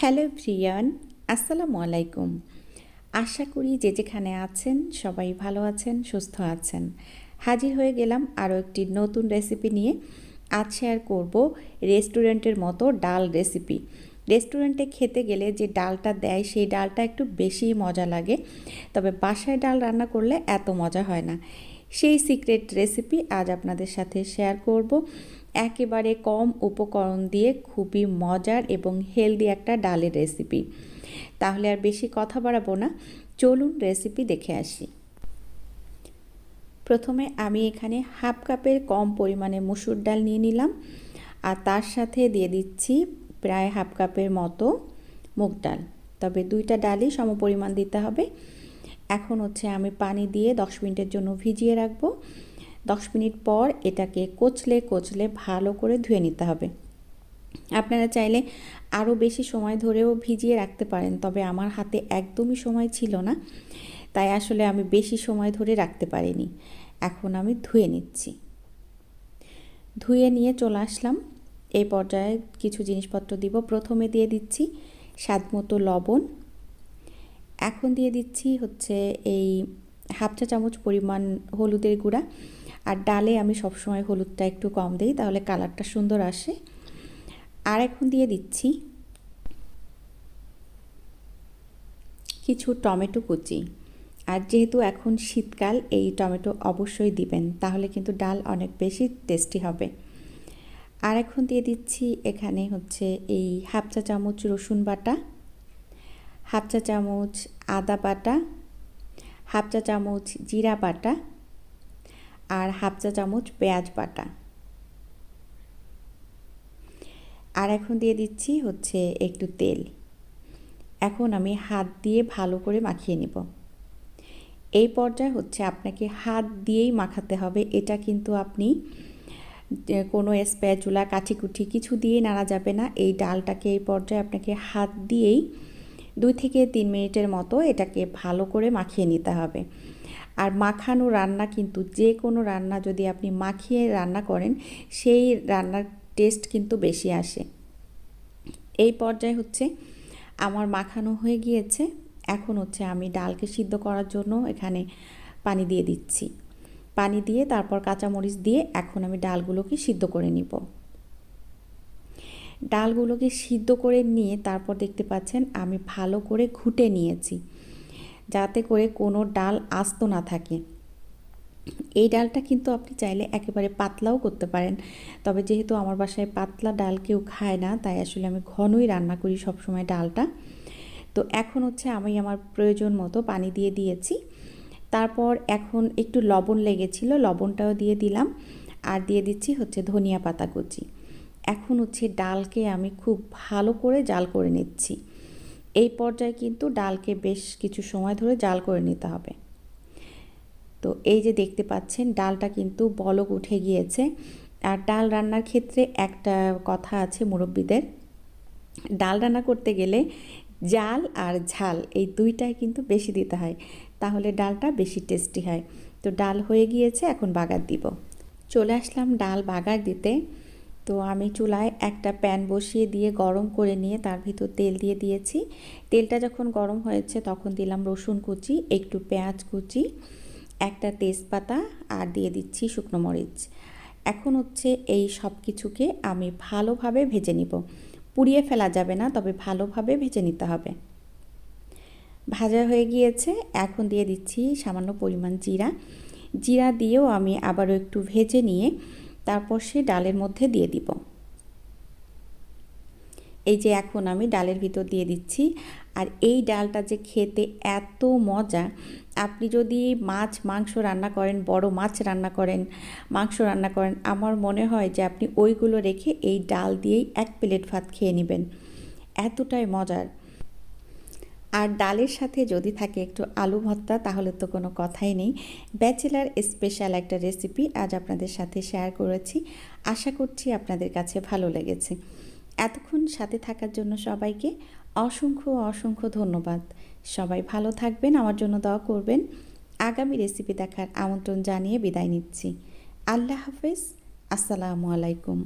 Hello Priyan, আসসালামু আলাইকুম। আশা করি যে যেখানে আছেন সবাই ভালো আছেন, সুস্থ আছেন। হাজির হয়ে গেলাম আরও একটি নতুন রেসিপি নিয়ে। আজ শেয়ার করব রেস্টুরেন্টের মতো ডাল রেসিপি। রেস্টুরেন্টে খেতে গেলে যে ডালটা দেয়, সেই ডালটা একটু বেশি মজা লাগে। তবে বাসায় ডাল রান্না করলে এত মজা হয় না। সেই সিক্রেট রেসিপি আজ আপনাদের সাথে শেয়ার করব। একেবারে কম উপকরণ দিয়ে খুবই মজার এবং হেলদি একটা ডালের রেসিপি তাহলে আর বেশি কথা বাড়াবো না, চলুন রেসিপি দেখে আসি। প্রথমে আমি এখানে হাফ কাপের কম পরিমাণে মুসুর ডাল নিয়ে নিলাম, আর তার সাথে দিয়ে দিচ্ছি প্রায় হাফ কাপের মতো মুগ ডাল। তবে দুইটা ডালই সম পরিমাণ দিতে হবে। এখন হচ্ছে আমি পানি দিয়ে দশ মিনিটের জন্য ভিজিয়ে রাখব। দশ মিনিট পর এটাকে কোচলে কোচলে ভালো করে ধুয়ে নিতে হবে। আপনারা চাইলে আরও বেশি সময় ধরেও ভিজিয়ে রাখতে পারেন, তবে আমার হাতে একদমই সময় ছিল না, তাই আসলে আমি বেশি সময় ধরে রাখতে পারিনি। এখন আমি ধুয়ে নিচ্ছি। ধুয়ে নিয়ে চলে আসলাম। এই পর্যায়ে কিছু জিনিসপত্র দিব। প্রথমে দিয়ে দিচ্ছি স্বাদ মতো লবণ এখন দিয়ে দিচ্ছি হচ্ছে এই হাফ চা চামচ পরিমাণ হলুদের গুঁড়া। আর ডালে আমি সবসময় হলুদটা একটু কম দিই, তাহলে কালারটা সুন্দর আসে। আর এখন দিয়ে দিচ্ছি কিছু টমেটো কুচি। আর যেহেতু এখন শীতকাল, এই টমেটো অবশ্যই দিবেন, তাহলে কিন্তু ডাল অনেক বেশি টেস্টি হবে। আর এখন দিয়ে দিচ্ছি এখানে হচ্ছে এই হাফ চা চামচ রসুন বাটা। হাফ চা চামচ আদা বাটা, হাফ চা চামচ জিরা বাটা আর হাফ চা চামচ পেঁয়াজ বাটা। আর এখন দিয়ে দিচ্ছি হচ্ছে একটু তেল। এখন আমি হাত দিয়ে ভালো করে মাখিয়ে নিব। এই পর্যায়ে হচ্ছে আপনাকে হাত দিয়েই মাখাতে হবে। এটা কিন্তু আপনি কোনো স্প্যাচুলা, কাঠিকুঠি কিছু দিয়ে নাড়া যাবে না। এই ডালটাকে এই পর্যায়ে আপনাকে হাত দিয়েই দুই থেকে তিন মিনিটের মতো এটাকে ভালো করে মাখিয়ে নিতে হবে। আর মাখানো রান্না কিন্তু যে কোনো রান্না যদি আপনি মাখিয়ে রান্না করেন, সেই রান্নার টেস্ট কিন্তু বেশি আসে। এই পর্যায়ে হচ্ছে আমার মাখানো হয়ে গিয়েছে। এখন হচ্ছে আমি ডালকে সিদ্ধ করার জন্য এখানে পানি দিয়ে দিচ্ছি। পানি দিয়ে তারপর কাঁচামরিচ দিয়ে এখন আমি ডালগুলোকে সিদ্ধ করে নিব। ডালগুলোকে সিদ্ধ করে নিয়ে তারপর দেখতে পাচ্ছেন আমি ভালো করে ঘুটে নিয়েছি, যাতে করে কোনো ডাল আস্ত না থাকে। এই ডালটা কিন্তু আপনি চাইলে একেবারে পাতলাও করতে পারেন, তবে যেহেতু আমার বাসায় পাতলা ডাল কেউ খায় না, তাই আসলে আমি ঘনই রান্না করি সবসময় ডালটা। তো এখন হচ্ছে আমি আমার প্রয়োজন মতো পানি দিয়ে দিয়েছি। তারপর এখন একটু লবণ লেগেছিল, লবণটাও দিয়ে দিলাম। আর দিয়ে দিচ্ছি হচ্ছে ধনিয়া পাতা কুচি। এখন হচ্ছে ডালকে আমি খুব ভালো করে জাল করে নিচ্ছি। এই পর্যায়ে কিন্তু ডালকে বেশ কিছু সময় ধরে জাল করে নিতে হবে। তো এই যে দেখতে পাচ্ছেন, ডালটা কিন্তু বলক উঠে গিয়েছে। আর ডাল রান্নার ক্ষেত্রে একটা কথা আছে মুরব্বীদের। ডাল রান্না করতে গেলে জাল আর ঝাল এই দুইটাই কিন্তু বেশি দিতে হয়। তাহলে ডালটা বেশি টেস্টি হয়। তো ডাল হয়ে গিয়েছে, এখন বাগার দিব। চলে আসলাম ডাল বাগার দিতে। তো আমি চুলায় একটা প্যান বসিয়ে দিয়ে গরম করে নিয়ে তার ভিতর তেল দিয়ে দিয়েছি। তেলটা যখন গরম হয়েছে তখন দিলাম রসুন কুচি, একটু পেঁয়াজ কুচি, একটা তেজপাতা আর দিয়ে দিচ্ছি শুকনো মরিচ। এখন হচ্ছে এই সব কিছুকে আমি ভালোভাবে ভেজে নিব। পুড়িয়ে ফেলা যাবে না, তবে ভালোভাবে ভেজে নিতে হবে। ভাজা হয়ে গিয়েছে, এখন দিয়ে দিচ্ছি সামান্য পরিমাণ জিরা। জিরা দিয়েও আমি আবারও একটু ভেজে নিয়ে তারপর সে ডালের মধ্যে দিয়ে দিব। এই যে এখন আমি ডালের ভিতর দিয়ে দিচ্ছি। আর এই ডালটা যে খেতে এত মজা, আপনি যদি মাছ, মাংস রান্না করেন, বড় মাছ রান্না করেন, মাংস রান্না করেন, আমার মনে হয় যে আপনি ওইগুলো রেখে এই ডাল দিয়েই এক প্লেট ভাত খেয়ে নেবেন। এতটাই মজার। আর ডালের সাথে যদি থাকে একটু আলু ভর্তা, তাহলে তো কোনো কথাই নেই। ব্যাচেলার স্পেশাল একটা রেসিপি আজ আপনাদের সাথে শেয়ার করেছি। আশা করছি আপনাদের কাছে ভালো লেগেছে। এতক্ষণ সাথে থাকার জন্য সবাইকে অসংখ্য অসংখ্য ধন্যবাদ। সবাই ভালো থাকবেন, আমার জন্য দোয়া করবেন। আগামী রেসিপি দেখার আমন্ত্রণ জানিয়ে বিদায় নিচ্ছি। আল্লাহ হাফেজ, আসসালামু আলাইকুম।